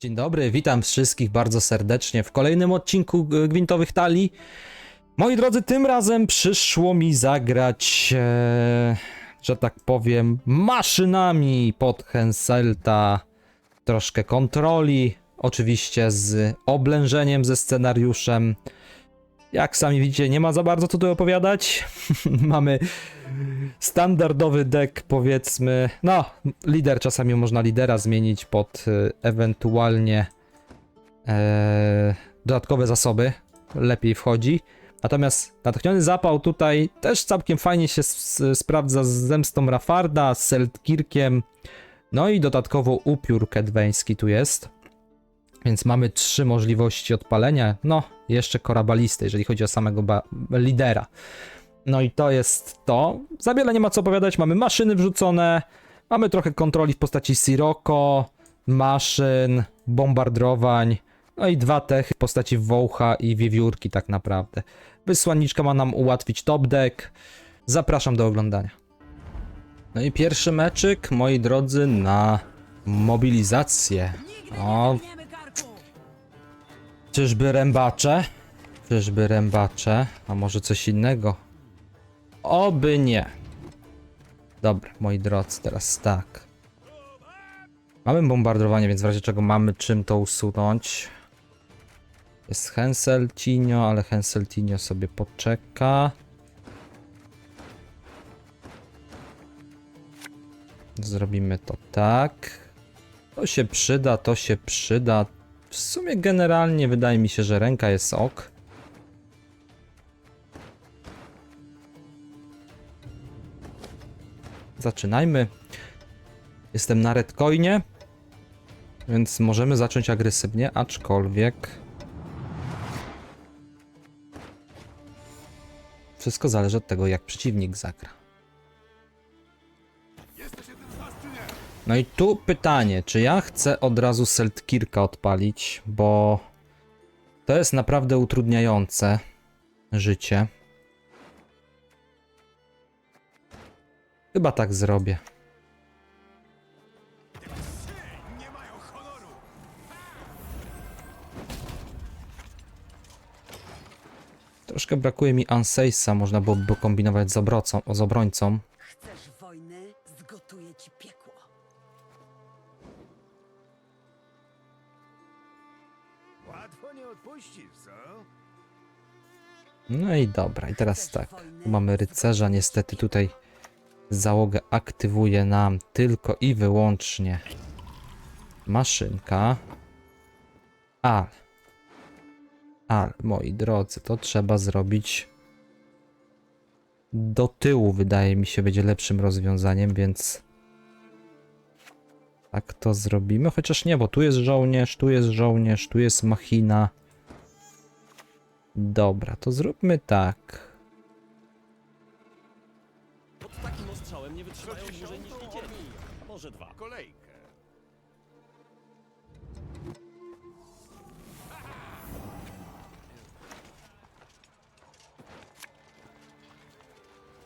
Dzień dobry, witam wszystkich bardzo serdecznie w kolejnym odcinku Gwintowych Talii. Moi drodzy, tym razem przyszło mi zagrać, e, że tak powiem, maszynami pod Henselta. Troszkę kontroli, oczywiście z oblężeniem, ze scenariuszem. Jak sami widzicie, nie ma za bardzo co tu opowiadać. Mamy standardowy deck, powiedzmy. No, lider czasami można lidera zmienić pod e, ewentualnie e, dodatkowe zasoby. Lepiej wchodzi. Natomiast natchniony zapał tutaj też całkiem fajnie się sprawdza z zemstą Rafarda, z Seltkirkiem. No i dodatkowo upiór kedweński tu jest. Więc mamy trzy możliwości odpalenia. No, jeszcze korabalisty, jeżeli chodzi o samego lidera. No i to jest to. Za wiele nie ma co opowiadać. Mamy maszyny wrzucone, mamy trochę kontroli w postaci Sirocco, maszyn, bombardrowań, no i dwa techy w postaci Wołcha i Wiewiórki tak naprawdę. Wysłanniczka ma nam ułatwić top deck. Zapraszam do oglądania. No i pierwszy meczyk, moi drodzy, na mobilizację. O, czyżby rębacze? Czyżby rębacze? A może coś innego? Oby nie. Dobra, moi drodzy, teraz tak. Mamy bombardowanie, więc w razie czego mamy czym to usunąć. Jest Hensel Tinio, ale Hensel Tinio sobie poczeka. Zrobimy to tak. To się przyda, to się przyda. W sumie generalnie wydaje mi się, że ręka jest ok. Zaczynajmy. Jestem na redcoinie, więc możemy zacząć agresywnie, aczkolwiek... Wszystko zależy od tego, jak przeciwnik zagra. No i tu pytanie, czy ja chcę od razu Seltkirka odpalić, bo to jest naprawdę utrudniające życie. Chyba tak zrobię. Troszkę brakuje mi Ansejsa, można byłoby kombinować z, obrocą, z obrońcą. Chcesz wojny? Zgotuję ci piekło. Łatwo nie odpuścisz, co? No i dobra, i teraz tak. Tu mamy rycerza, niestety tutaj załogę aktywuje nam tylko i wyłącznie maszynka. Ale, ale, moi drodzy, to trzeba zrobić do tyłu, wydaje mi się, będzie lepszym rozwiązaniem, więc tak to zrobimy. Chociaż nie, bo tu jest żołnierz, tu jest żołnierz, tu jest machina. Dobra, to zróbmy tak.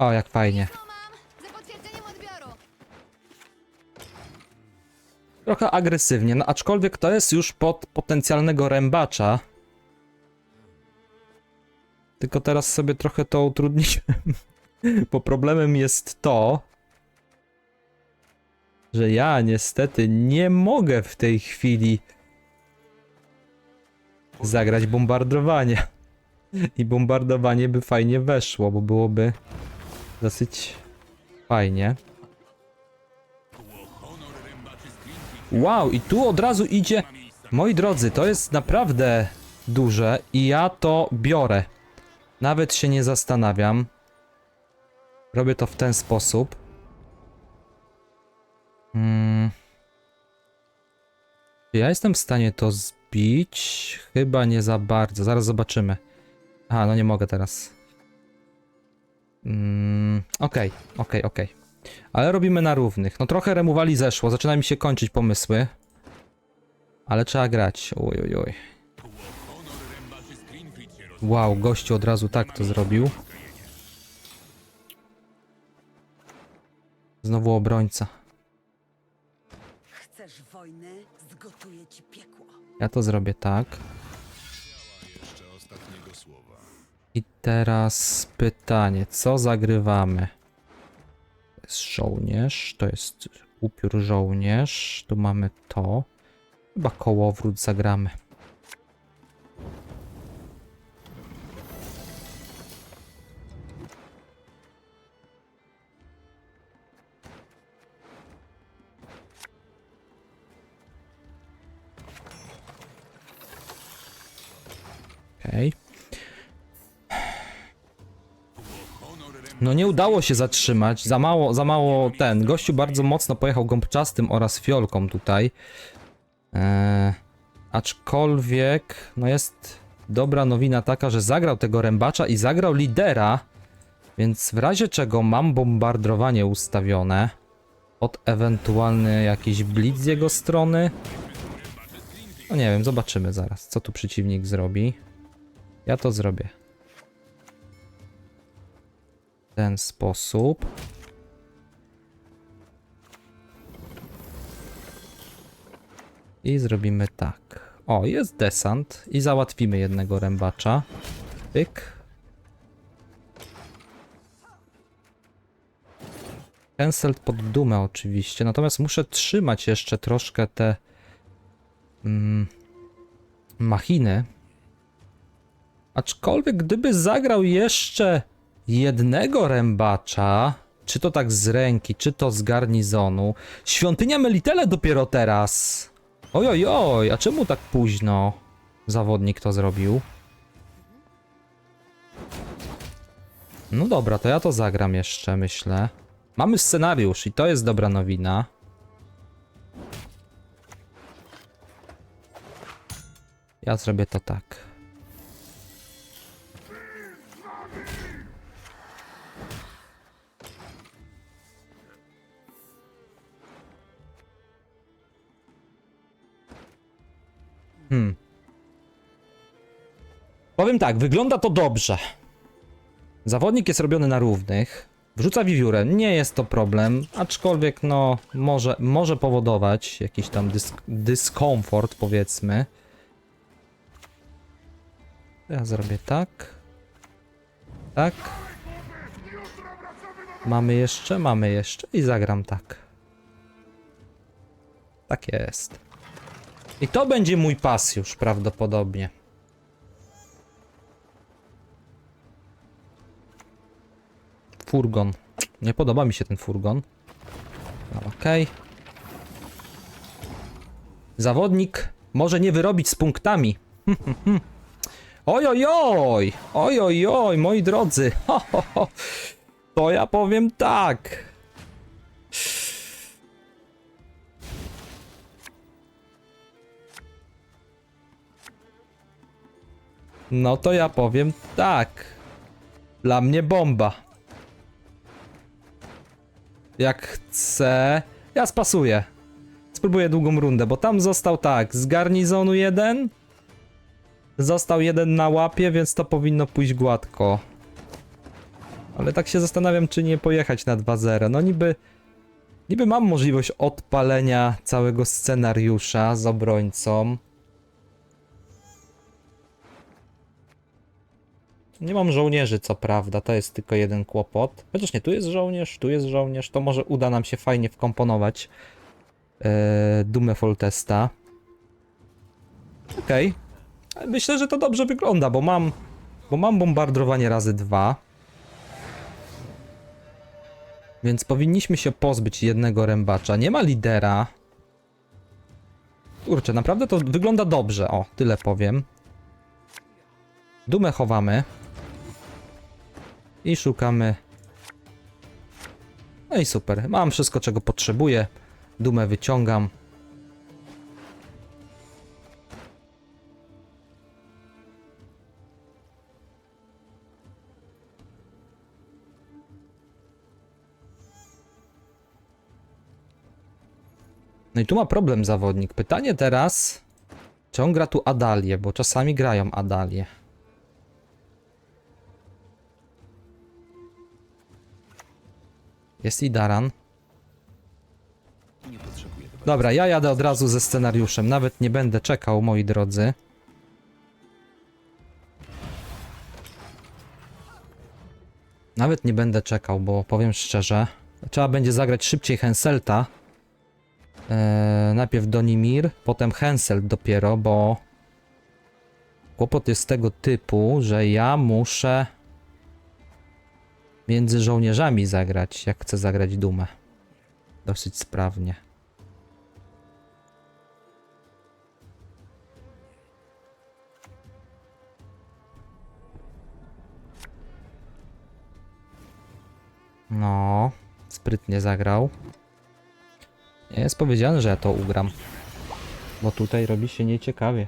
O, jak fajnie. Info mam za potwierdzeniem odbioru. Trochę agresywnie, no aczkolwiek to jest już pod potencjalnego rębacza. Tylko teraz sobie trochę to utrudniłem. Bo problemem jest to, że ja niestety nie mogę w tej chwili zagrać bombardowania. I bombardowanie by fajnie weszło, bo byłoby dosyć fajnie. Wow, i tu od razu idzie. Moi drodzy, to jest naprawdę duże i ja to biorę. Nawet się nie zastanawiam. Robię to w ten sposób. Hmm. Czy ja jestem w stanie to zbić? Chyba nie za bardzo. Zaraz zobaczymy. Aha, no nie mogę teraz. Mm, Okej, okej, okej. Ale robimy na równych. No trochę remuwali zeszło, zaczyna mi się kończyć pomysły. Ale trzeba grać. Oj, oj, oj. Wow, gościu od razu tak to zrobił. Znowu obrońca. Chcesz wojny? zgotuję ci piekło. Ja to zrobię tak. Teraz pytanie, co zagrywamy? To jest żołnierz, to jest upiór żołnierz, tu mamy to. Chyba kołowrót zagramy. No nie udało się zatrzymać, za mało, za mało ten. Gościu bardzo mocno pojechał gąbczastym oraz fiolką tutaj. Eee, aczkolwiek, no jest dobra nowina taka, że zagrał tego rębacza i zagrał lidera, więc w razie czego mam bombardowanie ustawione od ewentualny jakiś blitz z jego strony. No nie wiem, zobaczymy zaraz, co tu przeciwnik zrobi. Ja to zrobię. Ten sposób. I zrobimy tak. O, jest desant i załatwimy jednego rębacza. Pyk. Cancelled pod dumę oczywiście, natomiast muszę trzymać jeszcze troszkę te mm, machiny. Aczkolwiek gdyby zagrał jeszcze jednego rębacza, czy to tak z ręki, czy to z garnizonu. Świątynia Melitele dopiero teraz. Oj, oj, oj, a czemu tak późno zawodnik to zrobił? No dobra, to ja to zagram jeszcze, myślę. Mamy scenariusz i to jest dobra nowina. Ja zrobię to tak. Tak, wygląda to dobrze. Zawodnik jest robiony na równych. Wrzuca wiewiórę, nie jest to problem, aczkolwiek no może, może powodować jakiś tam dysk dyskomfort powiedzmy. Ja zrobię tak. Tak. Mamy jeszcze, mamy jeszcze i zagram tak. Tak jest. I to będzie mój pas już prawdopodobnie. Furgon. Nie podoba mi się ten furgon. Okej. Zawodnik może nie wyrobić z punktami. Oj, oj, oj! Oj, oj, oj, moi drodzy. Ho, ho, ho. To ja powiem tak. No to ja powiem tak. Dla mnie bomba. Jak chcę. Ja spasuję. Spróbuję długą rundę, bo tam został tak. Z garnizonu jeden. Został jeden na łapie, więc to powinno pójść gładko. Ale tak się zastanawiam, czy nie pojechać na 2-0. No niby. Niby mam możliwość odpalenia całego scenariusza z obrońcą. Nie mam żołnierzy, co prawda, to jest tylko jeden kłopot. Chociaż nie, tu jest żołnierz, tu jest żołnierz, to może uda nam się fajnie wkomponować e, dumę Foltesta. Okej. Ale Myślę, że to dobrze wygląda, bo mam, bo mam bombardowanie razy dwa. Więc powinniśmy się pozbyć jednego rębacza. Nie ma lidera. Kurczę, naprawdę to wygląda dobrze. O, tyle powiem. Dumę chowamy. I szukamy. No i super. Mam wszystko, czego potrzebuję. Dumę wyciągam. No i tu ma problem zawodnik. Pytanie teraz, czy on gra tu Adalię, bo czasami grają Adalię. Jest i Daran. Dobra, ja jadę od razu ze scenariuszem. Nawet nie będę czekał, moi drodzy. Nawet nie będę czekał, bo powiem szczerze, trzeba będzie zagrać szybciej Henselta. Eee, najpierw Donimir, potem Henselt dopiero, bo kłopot jest tego typu, że ja muszę między żołnierzami zagrać, jak chcę zagrać Dumę. Dosyć sprawnie. No, sprytnie zagrał. Nie jest powiedziane, że ja to ugram. Bo tutaj robi się nieciekawie.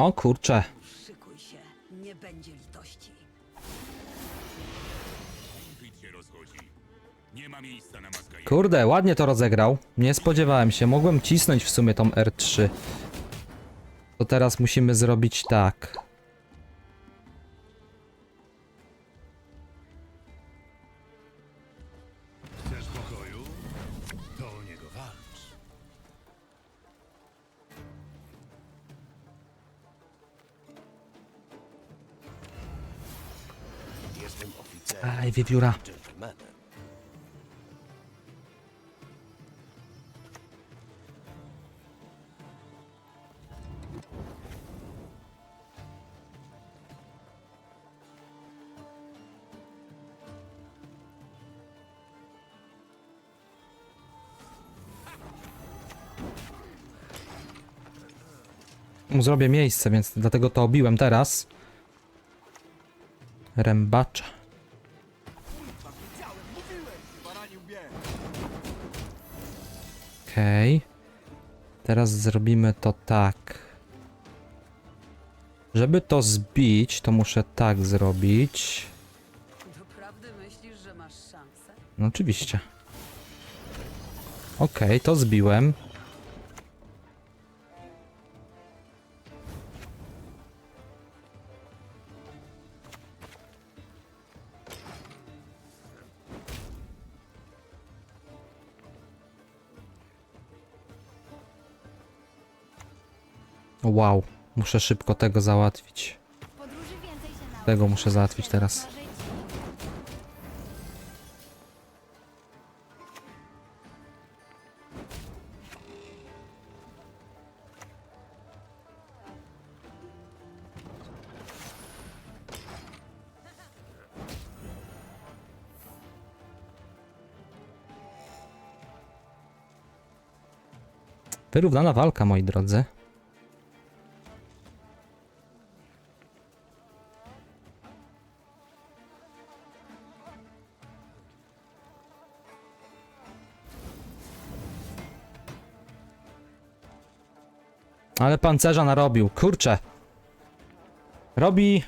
O kurczę. Szykuj się, nie będzie litości. Greenfield się rozchodzi. Nie ma miejsca na. Kurde, ładnie to rozegrał. Nie spodziewałem się. Mogłem cisnąć w sumie tą R3. To teraz musimy zrobić tak. Aj, wiewióra. zrobię miejsce, więc dlatego to obiłem teraz. Rębacza. Okej. Teraz zrobimy to tak. Żeby to zbić, to muszę tak zrobić. Doprawdy myślisz, że masz szansę? No oczywiście. Okej, to zbiłem. Wow, muszę szybko tego załatwić. Tego muszę załatwić teraz. Wyrównana walka, moi drodzy. Pancerza narobił. Kurczę. Robi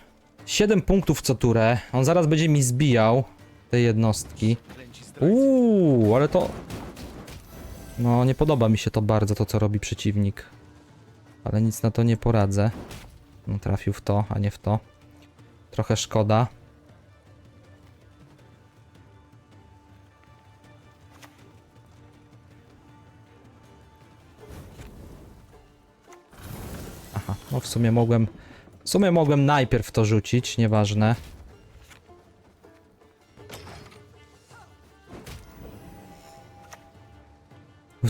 7 punktów co turę. On zaraz będzie mi zbijał te jednostki. Uuu, ale to no, nie podoba mi się to bardzo, to co robi przeciwnik. Ale nic na to nie poradzę. No, trafił w to, a nie w to. Trochę szkoda. W sumie mogłem... W sumie mogłem najpierw to rzucić, nieważne.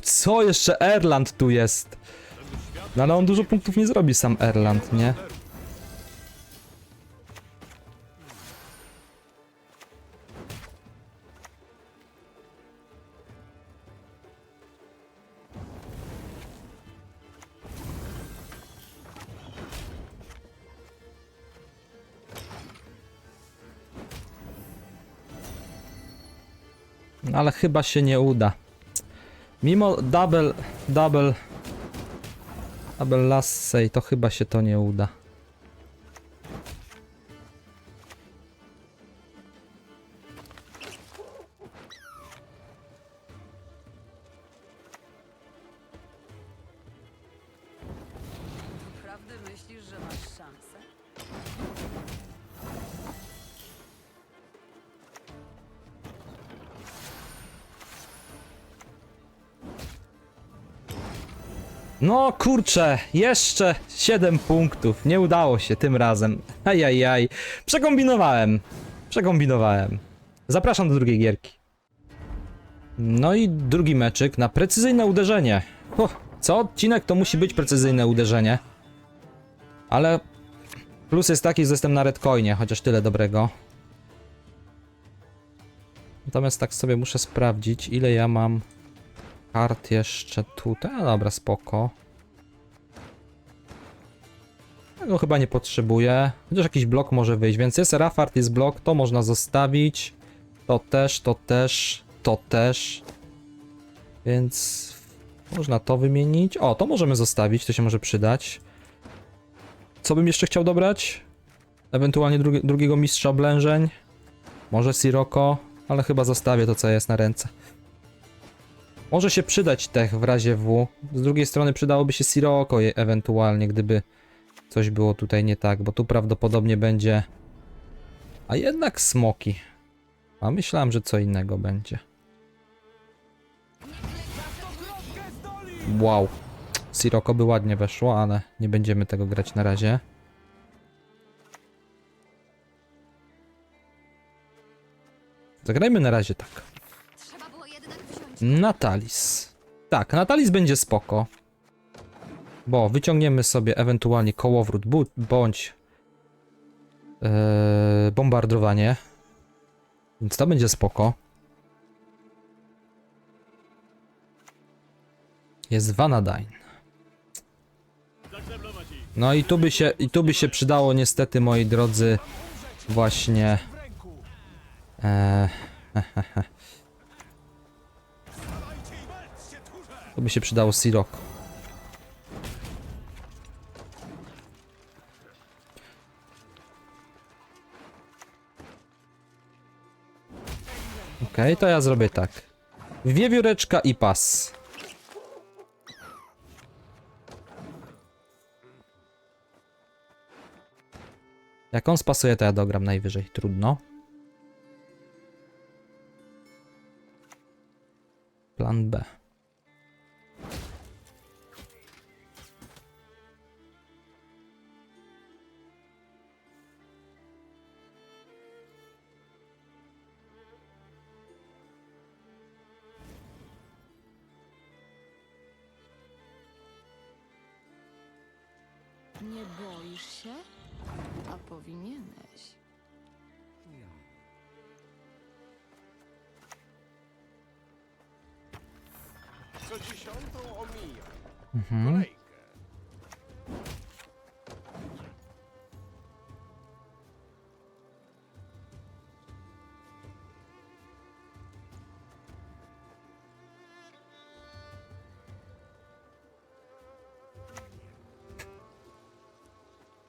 Co jeszcze Erland tu jest? No ale on dużo punktów nie zrobi sam Erland, nie? Ale chyba się nie uda. Mimo double, double, double last say, to chyba się to nie uda. No kurczę, jeszcze 7 punktów. Nie udało się tym razem. Ajajaj. Przekombinowałem. Przekombinowałem. Zapraszam do drugiej gierki. No i drugi meczyk na precyzyjne uderzenie. Co odcinek to musi być precyzyjne uderzenie. Ale plus jest taki, że jestem na redcoinie, chociaż tyle dobrego. Natomiast tak sobie muszę sprawdzić, ile ja mam kart jeszcze tutaj. A dobra, spoko. Tego chyba nie potrzebuję. Chociaż jakiś blok może wyjść, więc jest Rafart, jest blok, to można zostawić. To też, to też, to też. Więc można to wymienić. O, to możemy zostawić, to się może przydać. Co bym jeszcze chciał dobrać? Ewentualnie drugi, drugiego mistrza oblężeń. Może Siroko, ale chyba zostawię to, co jest na ręce. Może się przydać tech w razie W. Z drugiej strony przydałoby się Siroko ewentualnie, gdyby coś było tutaj nie tak, bo tu prawdopodobnie będzie... A jednak smoki. A myślałem, że co innego będzie. Wow. Siroko by ładnie weszło, ale nie będziemy tego grać na razie. Zagrajmy na razie tak. Trzeba było jednak wziąć. Natalis. Tak, Natalis będzie spoko. Bo wyciągniemy sobie ewentualnie kołowrót bądź yy, bombardowanie. Więc to będzie spoko. Jest Vanadine. No i tu by się, i tu by się przydało niestety, moi drodzy, właśnie... E, To by się przydało Sirok. Okej, to ja zrobię tak. Wiewióreczka i pas. Jak on spasuje, to ja dogram najwyżej. Trudno. Plan B.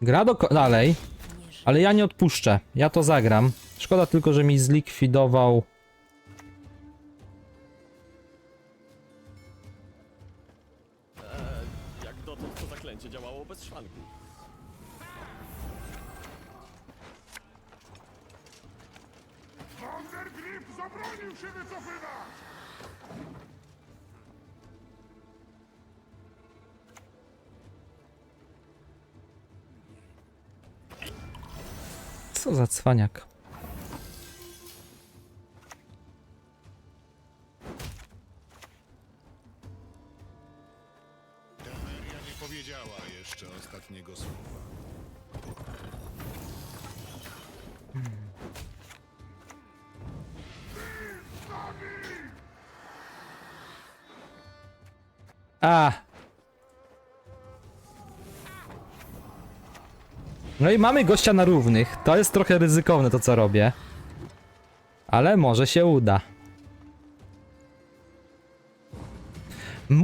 Gra do dalej, ale ja nie odpuszczę. Ja to zagram. Szkoda tylko, że mi zlikwidował. Co za cwaniak. No i mamy gościa na równych. To jest trochę ryzykowne to co robię. Ale może się uda.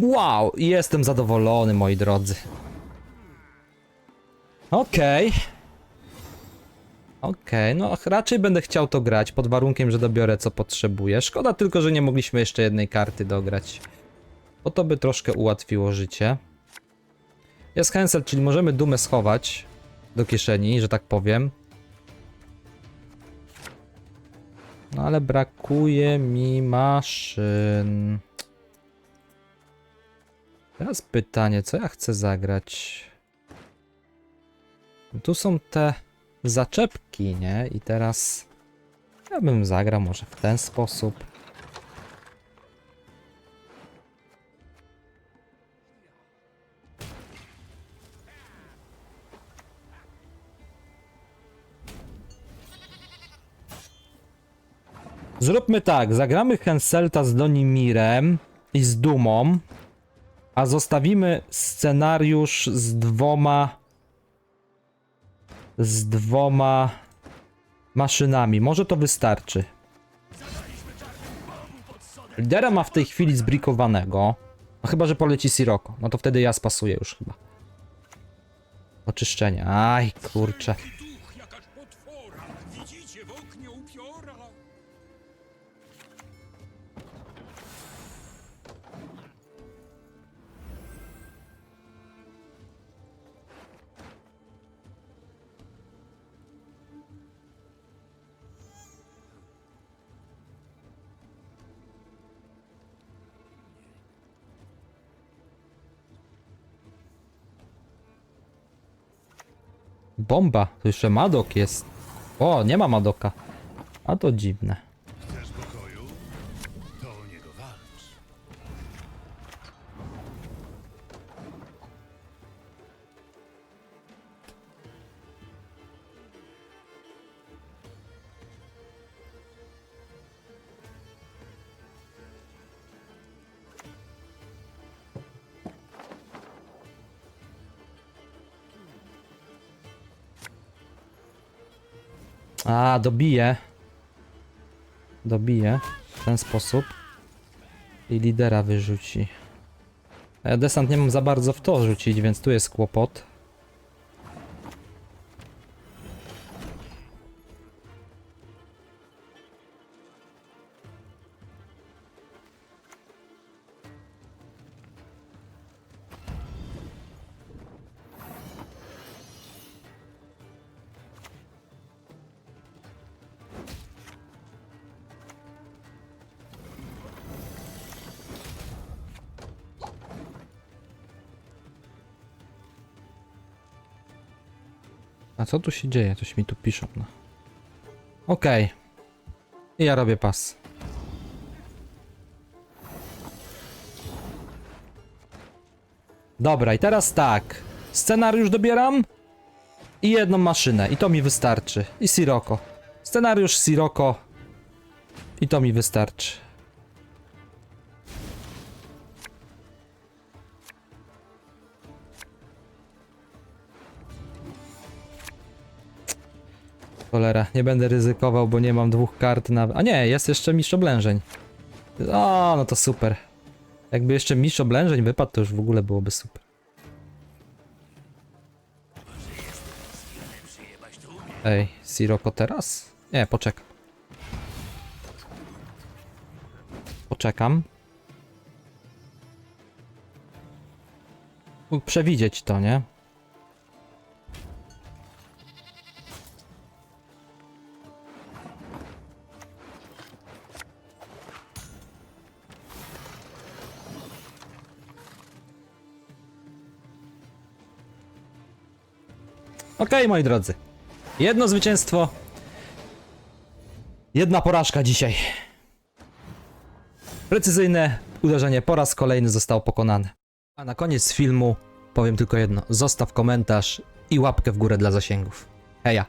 Wow, jestem zadowolony moi drodzy. Okej. Okej, no raczej będę chciał to grać pod warunkiem, że dobiorę co potrzebuję. Szkoda tylko, że nie mogliśmy jeszcze jednej karty dograć. Bo to by troszkę ułatwiło życie. Jest Hensel, czyli możemy dumę schować do kieszeni, że tak powiem. No ale brakuje mi maszyn. Teraz pytanie, co ja chcę zagrać? Tu są te zaczepki, nie? I teraz ja bym zagrał może w ten sposób. Zróbmy tak, zagramy Henselta z Donimirem i z Dumą, a zostawimy scenariusz z dwoma z dwoma maszynami. Może to wystarczy. Lidera ma w tej chwili zbrikowanego. No chyba, że poleci Siroko. No to wtedy ja spasuję już chyba. Oczyszczenie. Aj, kurczę. Bomba. Tu jeszcze Madok jest. O, nie ma Madoka. A to dziwne. A, dobije. Dobije. W ten sposób. I lidera wyrzuci. Ja desant nie mam za bardzo w to rzucić, więc tu jest kłopot. Co tu się dzieje? Coś mi tu piszą. No. Okej. I ja robię pas. Dobra, i teraz tak. Scenariusz dobieram i jedną maszynę. I to mi wystarczy. I Siroko. Scenariusz Siroko. I to mi wystarczy. Cholera, nie będę ryzykował, bo nie mam dwóch kart na... A nie, jest jeszcze mistrz oblężeń. O, no to super. Jakby jeszcze mistrz oblężeń wypadł, to już w ogóle byłoby super. Ej, Siroko teraz? Nie, poczekam. Poczekam. Mógł przewidzieć to, nie? Okej, moi drodzy. Jedno zwycięstwo. Jedna porażka dzisiaj. Precyzyjne uderzenie po raz kolejny zostało pokonane. A na koniec filmu powiem tylko jedno. Zostaw komentarz i łapkę w górę dla zasięgów. Heja.